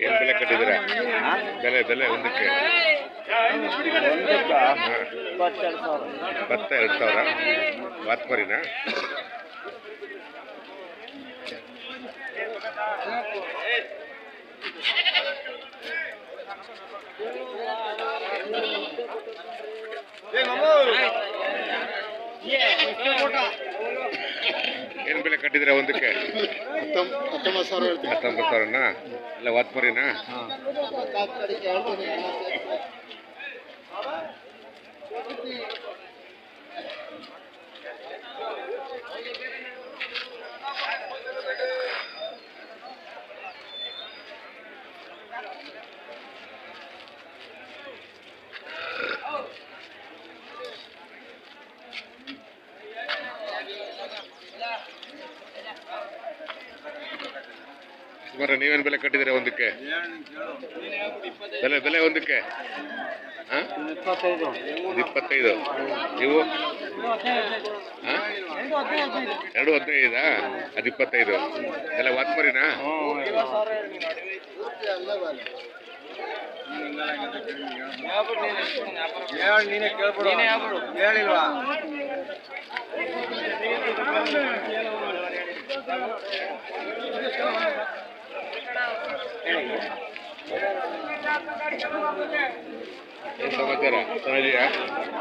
ಏನ್ ಬೆಲೆ ಕಟ್ಟಿದ್ದೀರಾ ಬೆಲೆ ಬೆಲೆ ಒಂದಕ್ಕೆ ಭತ್ತ ಎರಡು ಸಾವಿರ ಬಾತ್ಮರಿನಾ ಏನ್ ಬೆಲೆ ಕಟ್ಟಿದ್ರೆ ಒಂದಕ್ಕೆ? ಹತ್ತೊಂಬತ್ತು ಸಾವಿರ ಹೇಳ್ತೀನಿ. ಹತ್ತೊಂಬತ್ತು ಸಾವಿರನಾ? ಇಲ್ಲ ವಾತ್ಮರಿನಾ ಸುಮಾರು ನೀವೇನು ಬೆಲೆ ಕಟ್ಟಿದ್ದೀರಾ ಒಂದಕ್ಕೆ? ಬೆಲೆ ಬೆಲೆ ಒಂದಕ್ಕೆ? ಇಪ್ಪತ್ತೈದು ನೀವು? ಎರಡು ಹದಿನೈದಾ? ಅದು ಇಪ್ಪತ್ತೈದು ಎಲ್ಲ ವಾತ್ಮರಿನಾ ಹೇಳಿ.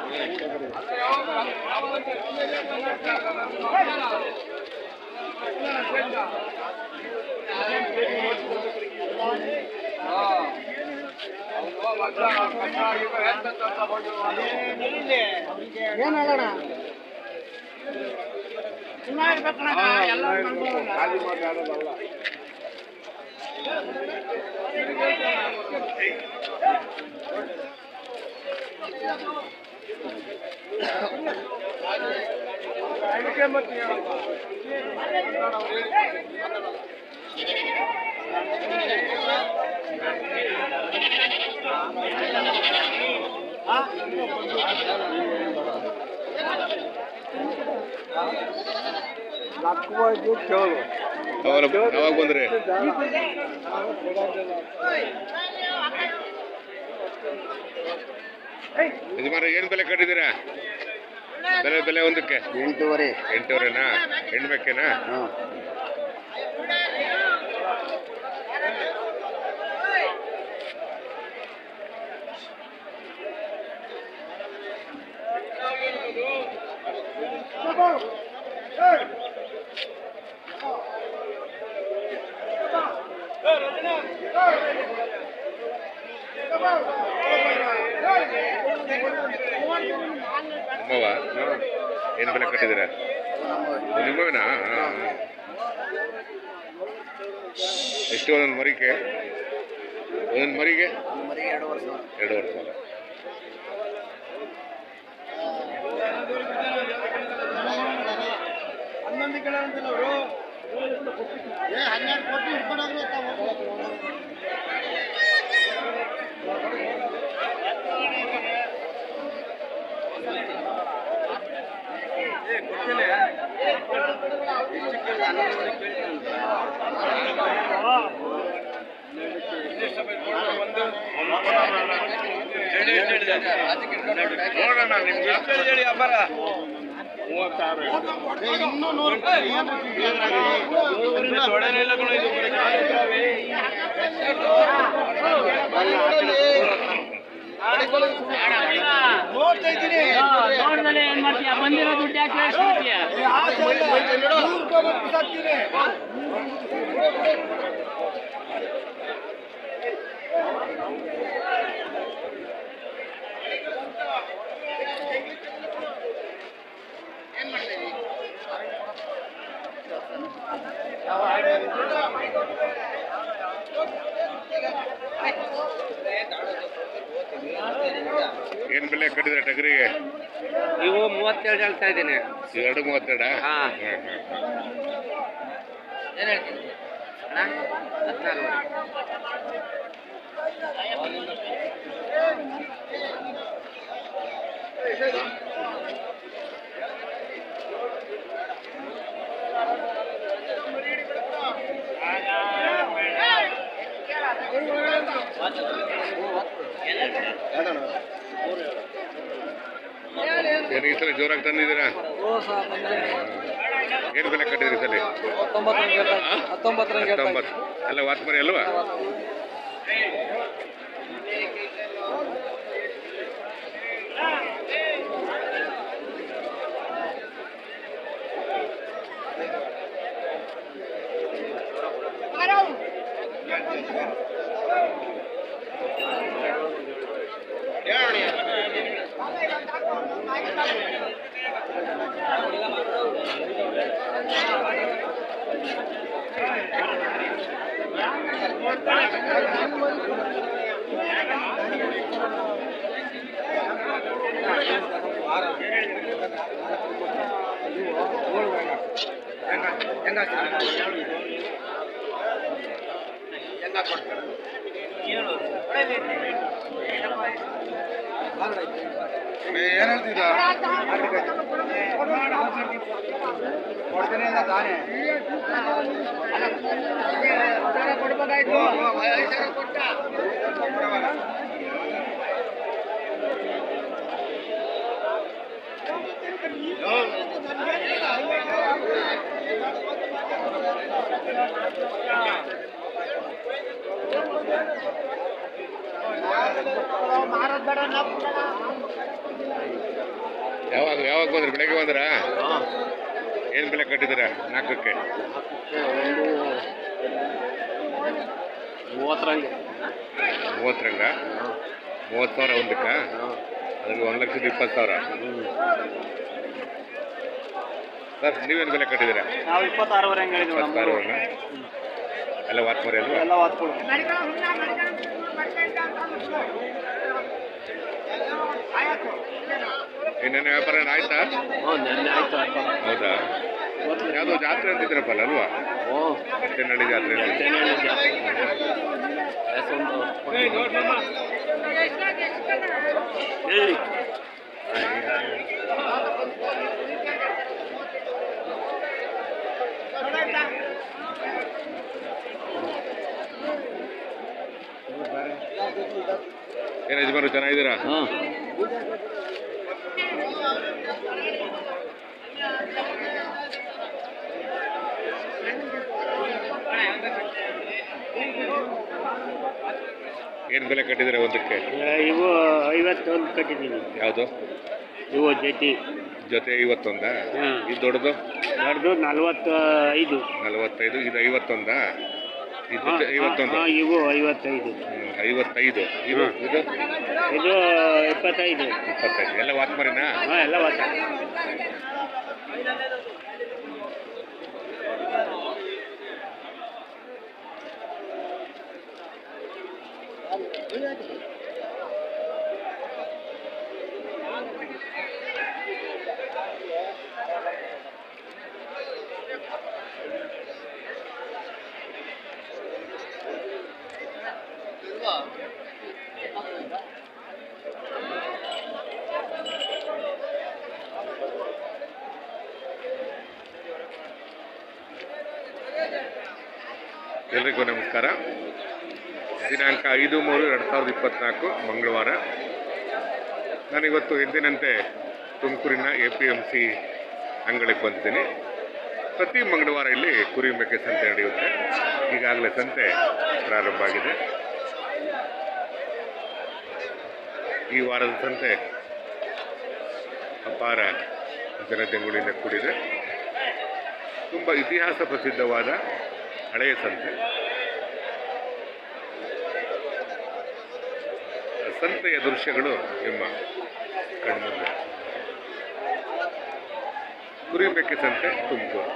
ನೀನೇ ಕೇಳ್ಬಿಡು ಹೇಳಿಲ್ವಾ ಏನು ಸಮಾಚಾರ Lá com a gente. ಯಾವಾಗ ಯಾವಾಗ ಬಂದ್ರಿ? ಯಜಮಾನ ಏನು ಬೆಲೆ ಕಟ್ಟಿದ್ದೀರಾ? ಬೆಲೆ ಬೆಲೆ ಒಂದಕ್ಕೆ? ಎಂಟೂವರೆ. ಎಂಟೂವರೆನಾ? ಹೆಣ್ಬೇಕೇನಾ ಹಾಂ ಏನು ಬೆಲೆ ಕಟ್ಟಿದ್ದೀರಾ? ನಿಮ್ಮವಿನ ಎಷ್ಟು ಒಂದೊಂದು ಮರಿಗೆ ಒಂದೊಂದು ಮರಿಗೆ? ಮರಿ ಎರಡು ವರ್ಷ. ಎರಡು ವರ್ಷ ಹನ್ನೊಂದು ಹನ್ನೆರಡು ಇಟ್ಕೊಂಡೋಗ್ರಿ ನೋಡೋಣ ನಿಮ್ಗೆ. ಹೇಳಿ ಹೇಳಿ ವ್ಯಾಪಾರ ಇನ್ನೂ ನೂರು ನೋಡ್ತಾ ಇದ್ದೀನಿ. ಏನ್ ಮಾಡ್ತೀಯ? ಬಂದಿರೋ ದುಡ್ಡು ಯಾಕೆ ಹೇಳ್ತೀಯ ನೂರು ರೂಪಾಯಿ ಕೊಟ್ಟು ಬಿಸಾಕ್ತೀನಿ. ಏನು ಬೆಲೆ ನೀವು ಇವು ಮೂವತ್ತೇಳು ಹೇಳ್ತಾ ಇದ್ದೀನಿ. ಎರಡು ಮೂವತ್ತೆರಡ? ಹಾ. ಹಾಂ ಹಾಂ ಏನು ಹೇಳ್ತೀನಿ ಹದಿನಾರು ಏನು ಈ ಸಲ ಜೋರಾಗಿ ತಂದಿದ್ದೀರಾ? ಏನು ಬೆಲೆ ಕಟ್ಟಿದ್ರಿ ಈ ಸಲ? ಹಾ? ಹತ್ತೊಂಬತ್ತು. ಅಲ್ಲ ವಾತ್ಮರಿ ಅಲ್ವಾ? ಏನ್ ಹೇಳ್ತಿದ್ದ ಕೊಡ್ತೀನಿ ಅಂತ ತಾನೇ ಯಾವಾಗ ಯಾವಾಗ ಬಂದ್ರೆ? ಬೆಳಗ್ಗೆ ಬಂದ್ರ? ಏನು ಬೆಲೆ ಕಟ್ಟಿದ್ರ ನಾಲ್ಕಕ್ಕೆ? ಮೂವತ್ತರಂಗೆ. ಮೂವತ್ತರಂಗ? ಮೂವತ್ತು ಸಾವಿರ ಒಂದಕ್ಕ? ಅದಕ್ಕೆ ಒಂದು ಲಕ್ಷದ ಇಪ್ಪತ್ತು ಸಾವಿರ. ಸರ್ ನೀವೇನು ಬೆಲೆ ಕಟ್ಟಿದ್ದೀರಾ? ನಾವು ಇಪ್ಪತ್ತಾರುವರೆ ಎಲ್ಲ ವಾತ್ಮರಿ ಅಲ್ವಾ? ಎಲ್ಲ ವಾತ್ಕೊಡು ಇನ್ನೇನು ವ್ಯಾಪಾರ ಏನು ಆಯ್ತಾ? ಹ್ಞೂ ನೆನ್ನೆ ಆಯ್ತು ಹೌದಾ? ಯಾವುದೋ ಜಾತ್ರೆ ಅಂತಿದ್ರಪ್ಪಲ್ಲ ಅಲ್ವಾ? ಹ್ಞೂ ತೆನ್ನಳ್ಳಿ ಜಾತ್ರೆ ಅಂತ ತೆನೆಹಳ್ಳಿ ಜಾತ್ರೆ ಎಷ್ಟೊಂದು ಹೇಳಿ ಏನು ಯಜಮಾನ್ರು ಚೆನ್ನಾಗಿದ್ದೀರಾ? ಹಾಂ. ಏನು ಬೆಲೆ ಕಟ್ಟಿದ್ದೀರಾ ಒಂದಕ್ಕೆ? ಇವು ಐವತ್ತೊಂದು ಕಟ್ಟಿದ್ದೀನಿ. ಯಾವುದು? ಇವು ಜೊತೆ. ಜೊತೆ ಐವತ್ತೊಂದಾ. ಇದು ದೊಡ್ಡದು? ದೊಡ್ಡದು ನಲ್ವತ್ತ ಐದು ನಲವತ್ತೈದು ಇದು ಐವತ್ತೊಂದಾ? ಇದು ಜೊತೆ ಐವತ್ತೊಂದು. ಇವು ಐವತ್ತೈದು. ಹ್ಮ್, ಐವತ್ತೈದು. ಇದು ಇದು ಇದು ಇಪ್ಪತ್ತೈದು. ಇಪ್ಪತ್ತೈದು. ಎಲ್ಲ ವಾತ್ಮರಿನಾ ಹಾಂ ಎಲ್ಲ ವಾತ ಎಲ್ರಿಗೂ ನಮಸ್ಕಾರ. ದಿನಾಂಕ ಐದು ಮೂರು ಎರಡು ಸಾವಿರದ ಇಪ್ಪತ್ತ್ನಾಲ್ಕು ಮಂಗಳವಾರ. ನಾನಿವತ್ತು ಎಂದಿನಂತೆ ತುಮಕೂರಿನ ಎ ಪಿ ಎಂ ಸಿ ಅಂಗಳಕ್ಕೆ ಬಂದಿದ್ದೀನಿ. ಪ್ರತಿ ಮಂಗಳವಾರ ಇಲ್ಲಿ ಕುರಿ ಮೇಕೆ ಸಂತೆ ನಡೆಯುತ್ತೆ. ಈಗಾಗಲೇ ಸಂತೆ ಪ್ರಾರಂಭ ಆಗಿದೆ. ಈ ವಾರದ ಸಂತೆ ಅಪಾರ ಜನಜಂಗುಳಿಯಿಂದ ಕೂಡಿದೆ. ತುಂಬ ಇತಿಹಾಸ ಪ್ರಸಿದ್ಧವಾದ ಹಳೆಯ ಸಂತೆ. ಸಂತೆಯ ದೃಶ್ಯಗಳು ನಿಮ್ಮ ಕಣ್ಮುಂದೆ. ಕುರಿಬೇಕೆ ಸಂತೆ ತುಮಕೂರು.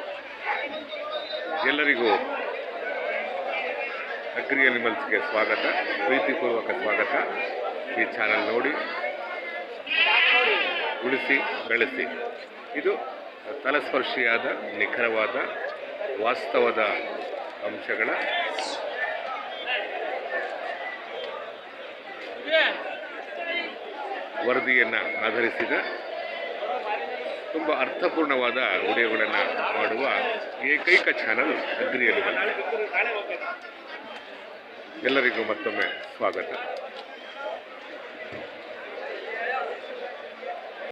ಎಲ್ಲರಿಗೂ ಅಗ್ರಿ ಅನಿಮಲ್ಸ್ಗೆ ಸ್ವಾಗತ, ಪ್ರೀತಿಪೂರ್ವಕ ಸ್ವಾಗತ. ಈ ಚಾನಲ್ ನೋಡಿ, ಉಳಿಸಿ, ಬೆಳೆಸಿ. ಇದು ತಲಸ್ಪರ್ಶಿಯಾದ ನಿಖರವಾದ, ವಾಸ್ತವದ ಅಂಶಗಳ ವರದಿಯನ್ನು ಆಧರಿಸಿದ ತುಂಬ ಅರ್ಥಪೂರ್ಣವಾದ ವಿಡಿಯೋಗಳನ್ನು ಮಾಡುವ ಏಕೈಕ ಚಾನಲ್ ಅಗ್ರಿಯಲ್ಲಿ ಎಲ್ಲರಿಗೂ ಮತ್ತೊಮ್ಮೆ ಸ್ವಾಗತ.